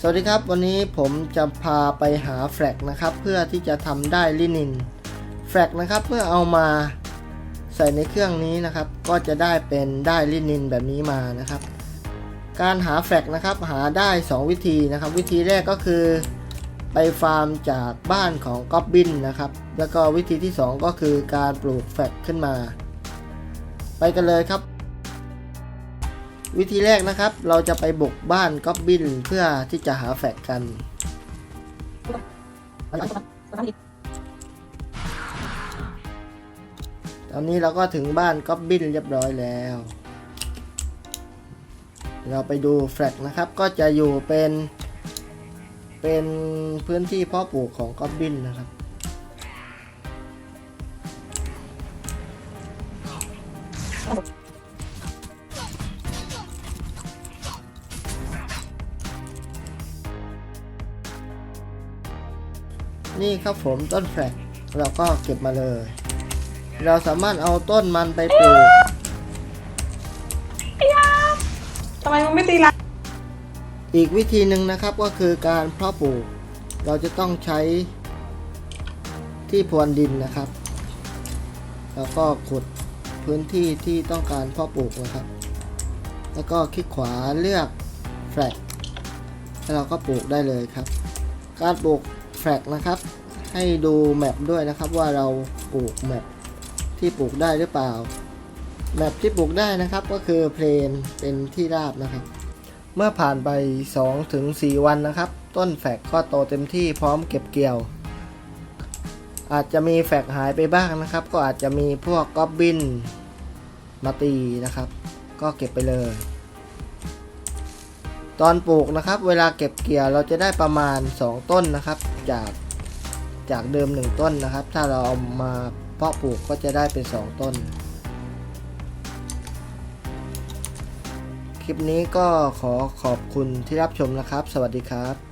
สวัสดีครับ วันนี้ผมจะพาไปหาแฟลกนะครับ เพื่อที่จะทำได้ลินินแฟลกนะครับเมื่อเอามาใส่ในเครื่องนี้นะครับ ก็จะได้เป็นได้ลินินแบบนี้มานะครับ การหาแฟลกนะครับหาได้ 2 วิธีนะครับ วิธีแรกก็คือไปฟาร์มจากบ้านของก๊อบบินนะครับ แล้วก็วิธีที่ 2 ก็คือการปลูกแฟลกขึ้นมา ไปกันเลยครับ วิธีแรกนะครับ เราจะไปบุกบ้านก๊อบบินเพื่อที่จะหาแฟกกัน ตอนนี้เราก็ถึงบ้านก๊อบบินเรียบร้อยแล้ว เราไปดูแฟกนะครับ ก็จะอยู่เป็น เป็นพื้นที่เพาะปลูกของก๊อบบินนะครับ นี่ครับผมต้นแฟลกเราก็เก็บมาเลย เราสามารถเอาต้นมันไปปลูกทำไมมึงไม่ตีละอีกวิธีหนึ่งนะครับก็คือการเพาะปลูก เราจะต้องใช้ที่พรวนดินนะครับ แล้วก็ขุดพื้นที่ที่ต้องการเพาะปลูกนะครับ แล้วก็คลิกขวาเลือกแฟลกแล้วเราก็ปลูกได้เลยครับ การปลูก แฟกนะครับ ให้ดูแมปด้วยนะครับว่าเราปลูกแมปที่ปลูกได้หรือเปล่า แมปที่ปลูกได้นะครับก็คือเพลนเป็นที่ราบนะครับ เมื่อผ่านไป2ถึง4วันนะครับ ต้นแฟกก็โตเต็มที่พร้อมเก็บเกี่ยว อาจจะมีแฟกหายไปบ้างนะครับ ก็อาจจะมีพวกก๊อบบินมาตีนะครับ ก็เก็บไปเลย ตอนปลูกนะครับ เวลาเก็บเกี่ยวเราจะได้ประมาณ 2 ต้นนะครับ จากจากเดิม 1 ต้นนะครับ ถ้าเราเอามาเพาะปลูกก็จะได้เป็น 2 ต้น คลิปนี้ก็ขอขอบคุณที่รับชมนะครับ สวัสดีครับ